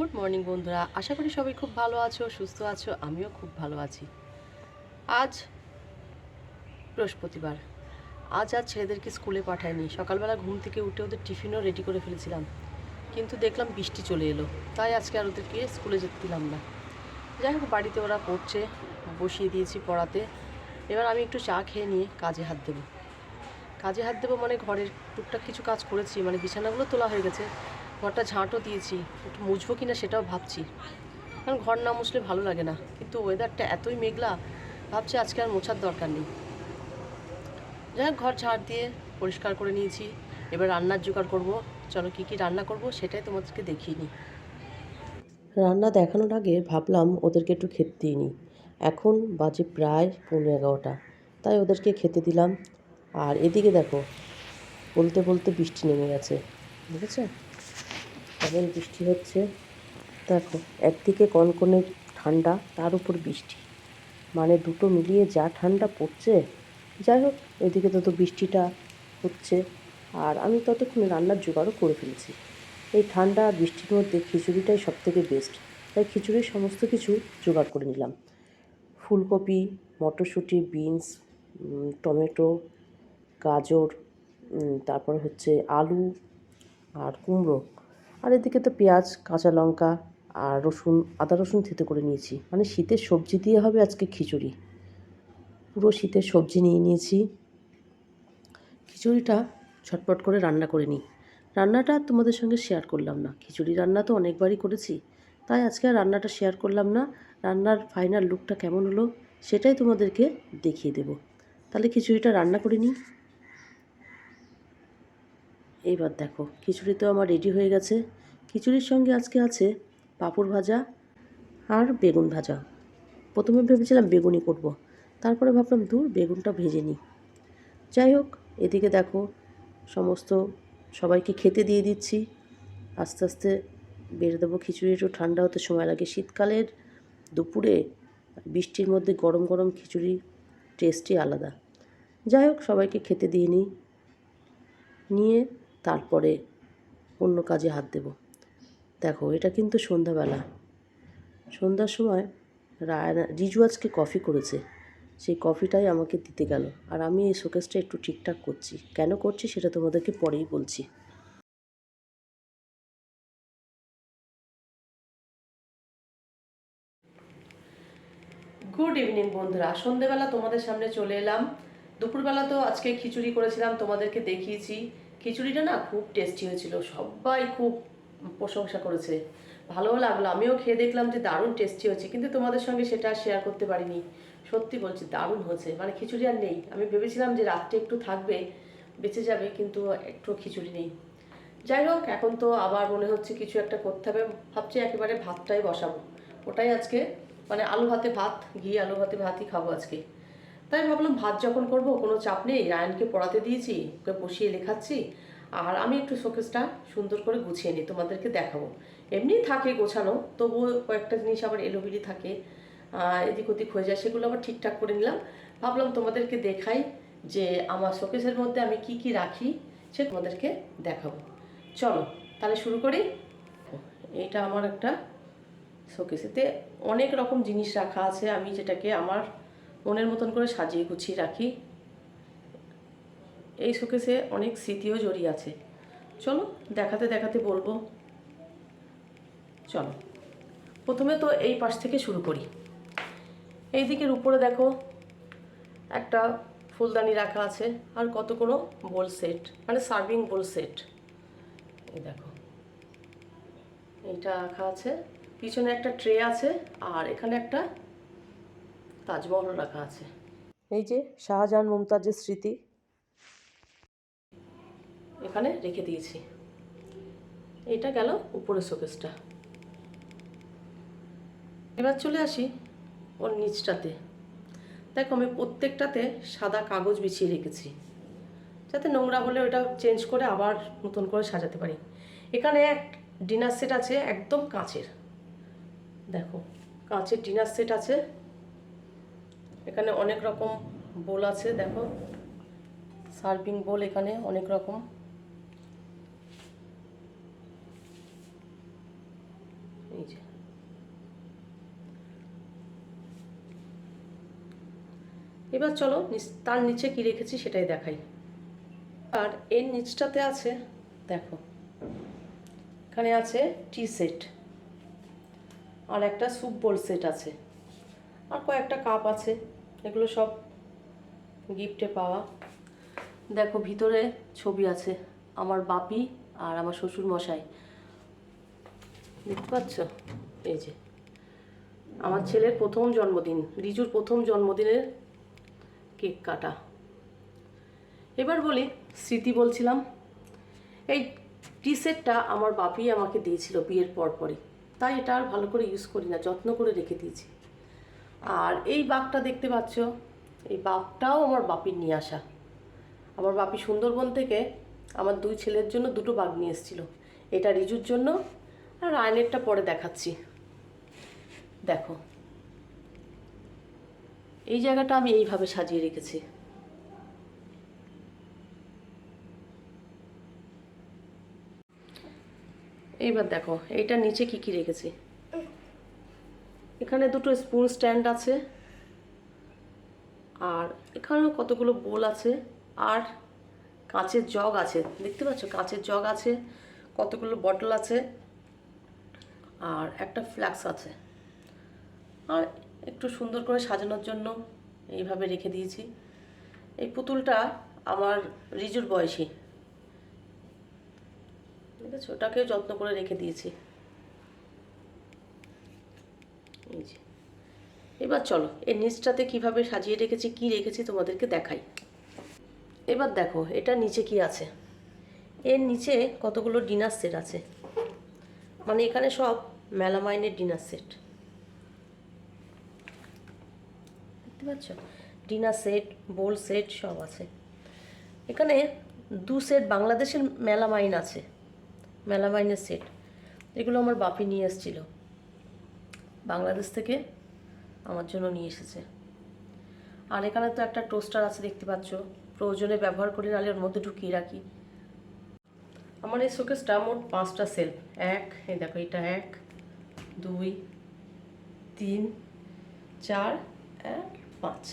Good morning বন্ধুরা। আশা করি সবাই খুব ভালো আছো, সুস্থ আছো, আমিও খুব ভালো আছি। আজ বৃহস্পতিবার। আজ আর ছেলেদেরকে স্কুলে পাঠায়নি। সকালবেলা ঘুম থেকে উঠে ওদের টিফিনও রেডি করে ফেলেছিলাম। কিন্তু দেখলাম বৃষ্টি চলে এলো। তাই আজকে আর ওদেরকে স্কুলে যেতে দিলাম না। যাই হোক, বাড়িতে ওরা পড়ছে, বসিয়ে দিয়েছি পড়াতে। এবার আমি একটু চা খেয়ে নিয়ে কাজে হাত দেবো। কাজে হাত দেবো মানে ঘরের টুকটাক কিছু কাজ করেছি। মানে বিছানাগুলো তোলা হয়ে গেছে। ঘরটা ঝাঁটও দিয়েছি, একটু মুছবো কি না সেটাও ভাবছি। কারণ ঘর না মুছলে ভালো লাগে না। কিন্তু ওয়েদারটা এতই মেঘলা, ভাবছি আজকে আর মোছার দরকার নেই। যাই হোক, ঘর ঝাড় দিয়ে পরিষ্কার করে নিয়েছি। এবার রান্নার জোগাড় করব। চলো কী কী রান্না করব সেটাই তোমাদেরকে দেখিয়ে নিই। রান্না দেখানোর আগে ভাবলাম ওদেরকে একটু খেতে দিয়ে নিই। এখন বাজে প্রায় পৌনে এগারোটা। তাই ওদেরকে খেতে দিলাম। আর এদিকে দেখো, বলতে বলতে বৃষ্টি নেমে গেছে। বুঝেছ কেমন বৃষ্টি হচ্ছে? দেখো, একদিকে কনকনে ঠান্ডা, তার উপর বৃষ্টি। মানে দুটো মিলিয়ে যা ঠান্ডা পড়ছে, যাই হোক, এদিকে তত বৃষ্টিটা হচ্ছে। আর আমি ততক্ষণে রান্নার জোগাড়ও করে ফেলেছি। এই ঠান্ডা আর বৃষ্টির মধ্যে খিচুড়িটাই সব থেকে বেস্ট তাই খিচুড়ির সমস্ত কিছু জোগাড় করে নিলাম। ফুলকপি, মটরশুঁটি বিনস টমেটো, গাজর তারপর হচ্ছে আলু আর কুমড়ো। আর এদিকে তো পেঁয়াজ, কাঁচা লঙ্কা আর রসুন, আদা রসুন থেতে করে নিয়েছি। মানে শীতের সবজি দিয়ে হবে আজকে খিচুড়ি। পুরো শীতের সবজি নিয়ে নিয়েছি। খিচুড়িটা ছটপট করে রান্না করে নিই। রান্নাটা তোমাদের সঙ্গে শেয়ার করলাম না। খিচুড়ি রান্না তো অনেকবারই করেছি। তাই আজকে আর রান্নাটা শেয়ার করলাম না। রান্নার ফাইনাল লুকটা কেমন হলো সেটাই তোমাদেরকে দেখিয়ে দেব। তাহলে খিচুড়িটা রান্না করে নিই। এইবার দেখো, খিচুড়ি তো আমার রেডি হয়ে গেছে। খিচুড়ির সঙ্গে আজকে আছে পাঁপড় ভাজা আর বেগুন ভাজা। প্রথমে ভেবেছিলাম বেগুনই করব। তারপরে ভাবলাম দূর বেগুনটা ভেজে নিই। যাই হোক, এদিকে দেখো, সমস্ত সবাইকে খেতে দিয়ে দিচ্ছি। আস্তে আস্তে বেড়ে দেবো খিচুড়ি, একটু ঠান্ডা হতে সময় লাগে। শীতকালের দুপুরে বৃষ্টির মধ্যে গরম গরম খিচুড়ি টেস্টই আলাদা। যাই হোক, সবাইকে খেতে দিয়ে নিই। নিয়ে তারপরে অন্য কাজে হাত দেব। দেখো, এটা কিন্তু সন্ধ্যাবেলা। সন্ধ্যার সময় রায়না, রিজু আজকে কফি করেছে। সেই কফিটাই আমাকে দিতে গেল। আর আমি এই শোকেসটা একটু ঠিকঠাক করছি। কেন করছি সেটা তোমাদেরকে পরেই বলছি। গুড ইভিনিং বন্ধুরা। সন্ধেবেলা তোমাদের সামনে চলে এলাম। দুপুরবেলা তো আজকে খিচুড়ি করেছিলাম, তোমাদেরকে দেখিয়েছি। খিচুড়িটা না খুব টেস্টি হয়েছিল। সবাই খুব প্রশংসা করেছে। ভালো লাগল। আমিও খেয়ে দেখলাম যে দারুণ টেস্টি হয়েছে, কিন্তু তোমাদের সঙ্গে সেটা শেয়ার করতে পারিনি। সত্যি বলছি, দারুণ হয়েছে। মানে খিচুড়ি আর নেই। আমি ভেবেছিলাম যে রাত্রে একটু থাকবে, বেঁচে যাবে, কিন্তু একটু খিচুড়ি নেই। যাই হোক, এখন তো আবার মনে হচ্ছে কিছু একটা করতে হবে। ভাবছি একেবারে ভাতটাই বসাবো। ওটাই আজকে। মানে আলু ভাতে ভাত, ঘি আলু ভাতে ভাতই খাব আজকে। তাই ভাবলাম ভাত যখন করব, কোনো চাপ নেই, রায়নকে পড়াতে দিয়েছি, ওকে বসিয়ে লেখাচ্ছি, আর আমি একটু শোকেসটা সুন্দর করে গুছিয়ে নিই, তোমাদেরকে দেখাবো। এমনি থাকে গোছানো, তবুও কয়েকটা জিনিস আবার এলোবিলি থাকে এদিক ওদিক হয়ে যায়, সেগুলো আবার ঠিকঠাক করে নিলাম। ভাবলাম তোমাদেরকে দেখাই যে আমার শোকেসের মধ্যে আমি কি কি রাখি, সে তোমাদেরকে দেখাবো। চলো, তাহলে শুরু করি। এটা আমার একটা শোকেসেতে অনেক রকম জিনিস রাখা আছে, আমি যেটাকে আমার মনের মতন করে সাজিয়ে গুছিয়ে রাখি। এই শোকেসে অনেক স্মৃতিও জড়িয়ে আছে। চলো, দেখাতে দেখাতে বলব। চলো, প্রথমে তো এই পাশ থেকে শুরু করি। এই দিকের উপরে দেখো, একটা ফুলদানি রাখা আছে আর কতগুলো বোল সেট মানে সার্ভিং বোল সেট। এই দেখো, এইটা রাখা আছে। পিছনে একটা ট্রে আছে আর এখানে একটা তাজমহল রাখা আছে। এই যে শাহজাহান মুমতাজের স্মৃতি। এখানে রেখে দিয়েছি। এটা গেল উপরের শোকেসটা। এবার চলে আসি ওর নিচটাতে। দেখো আমি প্রত্যেকটাতে সাদা কাগজ বিছিয়ে রেখেছি। যাতে নোংরা হলে ওটা চেঞ্জ করে আবার নতুন করে সাজাতে পারি। এখানে এক ডিনার সেট আছে একদম কাঁচের। দেখো কাঁচের ডিনার সেট আছে। এখানে অনেক রকম বোল আছে, দেখো। সার্ভিং বোল এখানে অনেক রকম। এবার চলো তার নিচে কি রেখেছি সেটাই দেখাই। আর এর নিচটাতে আছে, দেখো। এখানে আছে টি সেট। আর একটা সুপ বোল সেট আছে। আর কয়েকটা কাপ আছে। এগুলো সব গিফটে পাওয়া। দেখো, ভিতরে ছবি আছে আমার বাপি আর আমার শ্বশুর মশাই। দেখতে পাচ্ছ? এই যে। আমার ছেলের প্রথম জন্মদিন, রিজুর প্রথম জন্মদিনের কেক কাটা। এবার বলি, স্মৃতি বলছিলাম, এই টি সেটটা আমার বাপি আমাকে দিয়েছিল বিয়ের পর পরই তাই এটা আর ভালো করে ইউজ করি না, যত্ন করে রেখে দিয়েছি। আর এই বাঘটা দেখতে পাচ্ছ, এই বাঘটাও আমার বাপির নিয়ে আসা। আমার বাপি সুন্দরবন থেকে আমার দুই ছেলের জন্য দুটো বাঘ নিয়ে এসেছিল। এটা রিজুর জন্য, আর আয়নেরটা পরে দেখাচ্ছি। দেখো। এই জায়গাটা আমি এইভাবে সাজিয়ে রেখেছি। এইবার দেখো, এইটার নিচে কি কি রেখেছি? এখানে দুটো স্পুন স্ট্যান্ড আছে। আর এখানেও কতগুলো বোল আছে। আর কাঁচের জগ আছে। দেখতে পাচ্ছ? কাঁচের জগ আছে, কতগুলো বটল আছে, আর একটা ফ্ল্যাক্স আছে। আর একটু সুন্দর করে সাজানোর জন্য এইভাবে রেখে দিয়েছি। এই পুতুলটা আমার রিজুর বয়সী। ঠিক আছে ওটাকেও যত্ন করে রেখে দিয়েছি। এই যে। এবার চলো, এই নিচটাতে কীভাবে সাজিয়ে রেখেছি, কি রেখেছি তোমাদেরকে দেখাই। এবার দেখো, এটা নিচে কি আছে? এর নিচে কতগুলো ডিনার সেট আছে? মানে এখানে সব মেলামাইনের ডিনার সেট। দেখতে পাচ্ছ? ডিনার সেট, বোল সেট সব আছে। এখানে দু সেট বাংলাদেশের মেলামাইন আছে। মেলামাইনের সেট। এগুলো আমার বাপি নিয়ে এসেছিল। বাংলাদেশ থেকে আমার জন্য নিয়ে এসেছে। আর এখানে তো একটা টোস্টার আছে দেখতে পাচ্ছ। প্রয়োজনে ব্যবহার করি, নাহলে ওর মধ্যে ঢুকিয়ে রাখি। আমার এই শোকেসটা মোট পাঁচটা সেলফ এক, এই দেখো, এটা এক, দুই, তিন, চার, এক, পাঁচ।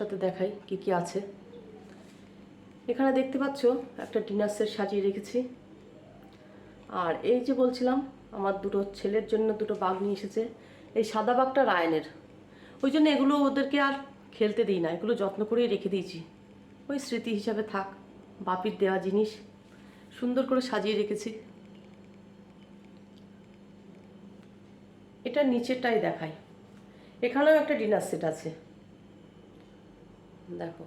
সাথে দেখাই কি কি আছে। এখানে দেখতে পাচ্ছ, একটা ডিনার সেট সাজিয়ে রেখেছি। আর এই যে বলছিলাম, আমার দুটো ছেলের জন্য দুটো বাঘ নিয়ে এসেছে। এই সাদা বাঘটা রায়নের। ওই জন্য এগুলো ওদেরকে আর খেলতে দিই না, এগুলো যত্ন করেই রেখে দিয়েছি। ওই স্মৃতি হিসাবে থাক, বাপির দেওয়া জিনিস সুন্দর করে সাজিয়ে রেখেছি। এটা নিচেরটাই দেখাই। এখানেও একটা ডিনার সেট আছে। দেখো,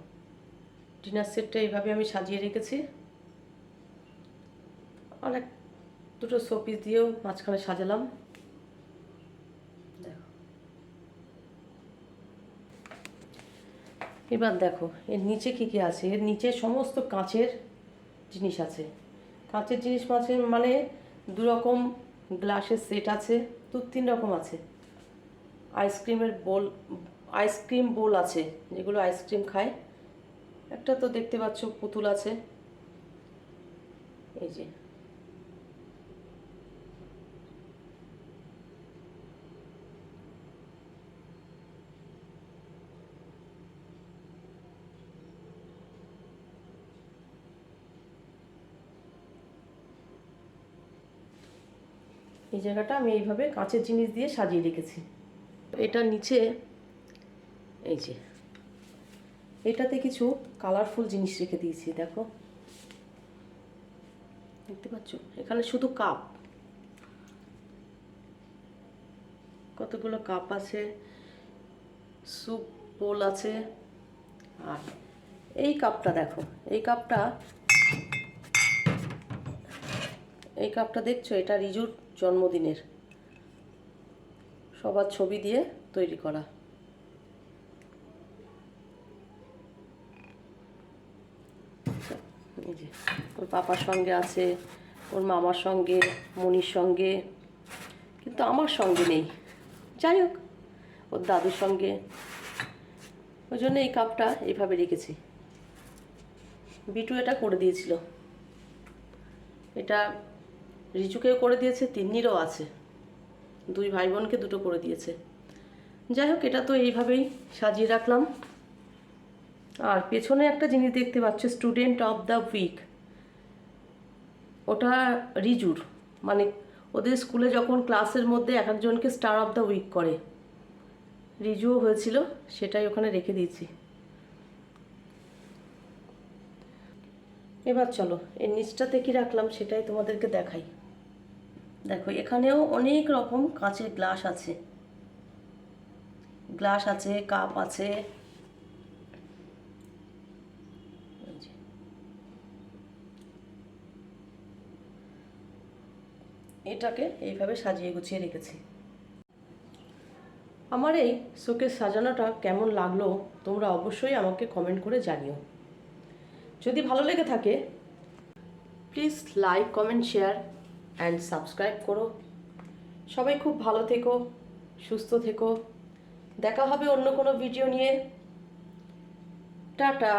ডিনার সেটটা এইভাবে আমি সাজিয়ে রেখেছি। অনেক দুটো শোপিস দিয়েও মাঝখানে সাজালাম। দেখো। এবার দেখো, এর নিচে কি কি আছে? এর নিচে সমস্ত কাঁচের জিনিস আছে। কাঁচের জিনিস মাঝে মানে দু রকম গ্লাসের সেট আছে দু তিন রকম আছে। আইসক্রিমের বোল আইসক্রিম বোল আছে, যেগুলো আইসক্রিম খায়। একটা তো দেখতে পাচ্ছ পুতুল আছে। এই যে। এই জায়গাটা আমি এইভাবে কাঁচের জিনিস দিয়ে সাজিয়ে রেখেছি। এটার নিচে এই যে। এটাতে কিছু কালারফুল জিনিস রেখে দিয়েছি, দেখো। দেখতে পাচ্ছ? এখানে শুধু কাপ কতগুলো কাপ আছে? স্যুপ বোল আছে। আর এই কাপটা দেখো, এই কাপটা এই কাপটা দেখছ? এটা রিজুর জন্মদিনের। সবার ছবি দিয়ে তৈরি করা এই যে ওর পাপার সঙ্গে আছে, ওর মামার সঙ্গে, মনির সঙ্গে, কিন্তু আমার সঙ্গে নেই। যাই হোক, ওর দাদুর সঙ্গে। ওই জন্য এই কাপটা এইভাবে রেখেছি। বিটু এটা করে দিয়েছিল। এটা রিচুকেও করে দিয়েছে, তিন্নিরও আছে। দুই ভাই বোনকে দুটো করে দিয়েছে। যাই হোক, এটা তো এইভাবেই সাজিয়ে রাখলাম। আর পেছনে একটা জিনিস দেখতে পাচ্ছ স্টুডেন্ট অফ দ্য উইক ওটা রিজুর। মানে ওদের স্কুলে যখন ক্লাসের মধ্যে এক একজনকে স্টার অফ দ্য উইক করে, রিজুও হয়েছিল, সেটাই ওখানে রেখে দিয়েছি। এবার চলো এর নিচটাতে কী রাখলাম সেটাই তোমাদেরকে দেখাই। দেখো, এখানেও অনেক রকম কাঁচের গ্লাস আছে। গ্লাস আছে, কাপ আছে এই যে। এটাকে এইভাবে সাজিয়ে গুছিয়ে রেখেছি। আমার এই শোকের সাজানোটা কেমন লাগল তোমরা অবশ্যই আমাকে কমেন্ট করে জানিও। যদি ভালো লেগে থাকে please like comment share and subscribe করো। সবাই খুব ভালো থেকো, সুস্থ থেকো। দেখা হবে অন্য কোনো ভিডিও নিয়ে। টাটা!